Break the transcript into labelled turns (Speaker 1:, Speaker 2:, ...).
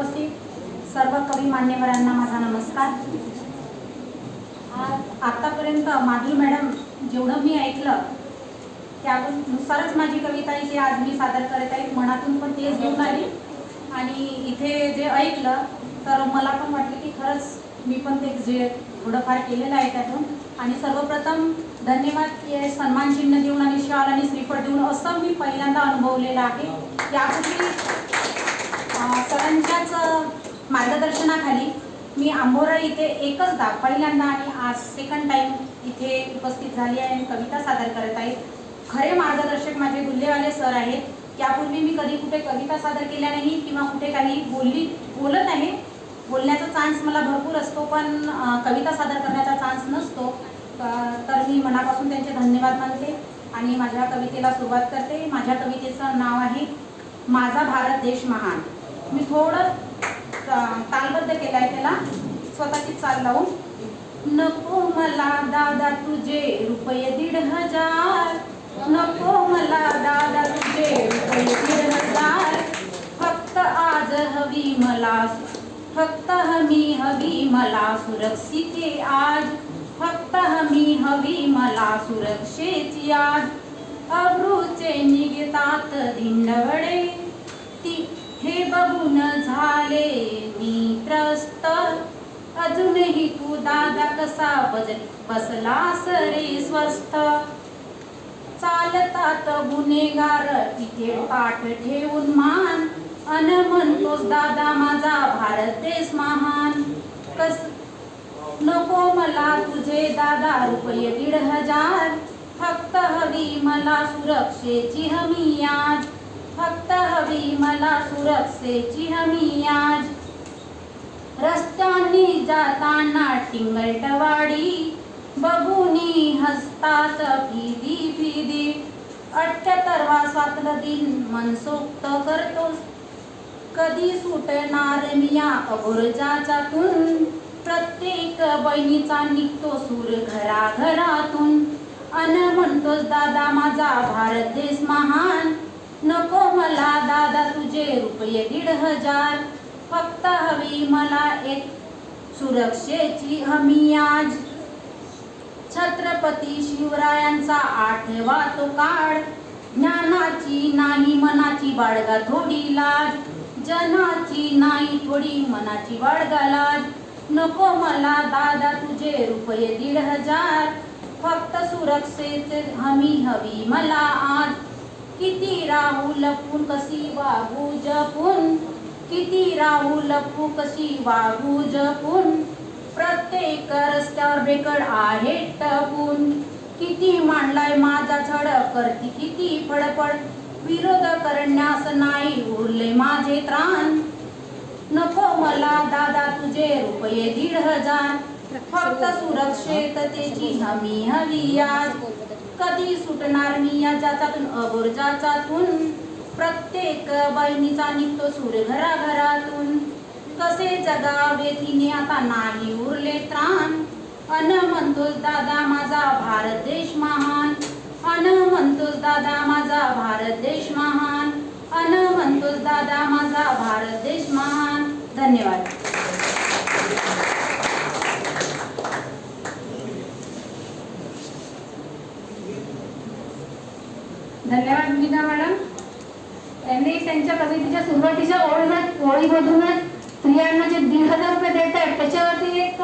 Speaker 1: उपस्थित सर्व कवी मान्यवरांना माझा नमस्कार. आतापर्यंत माधुरी मॅडम जेवढं मी ऐकलं त्यानुसारच माझी कविता इथे आज मी सादर करत आहे. मनातून पण तेच घेऊन आली. आणि इथे जे ऐकलं तर मला पण वाटलं की खरंच मी पण ते जे थोडंफार केलेलं आहे त्यातून. आणि सर्वप्रथम धन्यवाद सन्मान चिन्ह देऊन आणि शाल आणि श्रीफळ देऊन असं मी पहिल्यांदा अनुभवलेलं आहे. यापूर्वी सरांच्याच मार्गदर्शनाखाली मी आंबोरा इथे एकचदा पहिल्यांदा आणि आज सेकंड टाइम इथे उपस्थित झाली आहे आणि कविता सादर करत आहे खरे मार्गदर्शक माझे गुल्हेवाले सर आहेत. यापूर्वी मी कधी कुठे कविता सादर केल्या नाही किंवा कुठे काही बोलली बोलत आहे. बोलण्याचा चान्स मला भरपूर असतो पण कविता सादर करण्याचा चान्स नसतो. तर मी मनापासून त्यांचे धन्यवाद मानते आणि माझ्या कवितेला सुरुवात करते. माझ्या कवितेचं नाव आहे माझा भारत देश महान. मी थोडं तालबद्ध केलं आहे त्याला. स्वतःची चाल लावून. नको मला दादा तुझे रुपये दीड हजार. नको मला दादा तुझे रुपये दीड हजार. फक्त आज हवी मला फक्त हमी हवी मला सुरक्षिते आज. फक्त हमी हवी मला सुरक्षेची आज. अब्रूचे निघतात धिंडवडे ती बघून झाले मी त्रस्त. अजूनही तू दादा कसा बज बसला सरे स्वस्त चालतात गुन्हेगार इथे पाठ ठेवून मान. अन म्हणतोस दादा माझा भारत देश महान. कस नको मला तुझे दादा रुपये दीड हजार. फक्त हवी मला सुरक्षेची हमी आज फक्त हवी मला सुरक्षेची हमी आज. रस्त्यांनी जाताना टिंगलटवाडी बघुनी हसतात फिदी फिदी. अठ्ठ्याहत्तरवा स्वातंत्र्य दिन मनसोक्त करतोस. कधी सुटणार मिया या अबोरजाच्यातून? प्रत्येक बहिणीचा निघतो सूर घराघरातून. अन म्हणतोस दादा माझा भारत देश महान नको मला दादा तुझे रुपये दीड हजार. फक्त हवी मला एक सुरक्षेची हमी आज. छत्रपती शिवरायांचा आठवा तो काळ. ज्ञानाची नाही मनाची बाळगा थोडी लाज. जनाची नाही थोडी मनाची बाळगा लाज. नको मला दादा तुझे रुपये दीड हजार. फक्त सुरक्षेचे हमी हवी मला आज. राहू लपून कशी वागू जपून? किती राहू लपू कशी वागू जपून? प्रत्येक रस्त्यावर बेकड आहे टपून. किती मांडलाय माझा छड करती किती फडफड? विरोध करण्यास नाही उरले माझे त्राण. नको मला दादा तुझे रुपये दीड हजार. फक्त सुरक्षिततेची हमी हवी आज कधी सुटणार मी या जाचातून अबोरजाचातून प्रत्येक बहिणीचा निघतो सूर घराघरातून. कसे जगावे तिने आता नाही उरले त्राण. अन म्हणतोस दादा माझा भारत देश महान. अन म्हणतोस दादा माझा भारत देश महान. अन म्हणतोस दादा माझा भारत देश महान. धन्यवाद.
Speaker 2: धन्यवाद मीना मॅडम. कमिटीच्या सुरुवातीच्या ओळीमधूनच स्त्रियांना जे दीड हजार रुपये देत आहेत त्याच्यावरती एक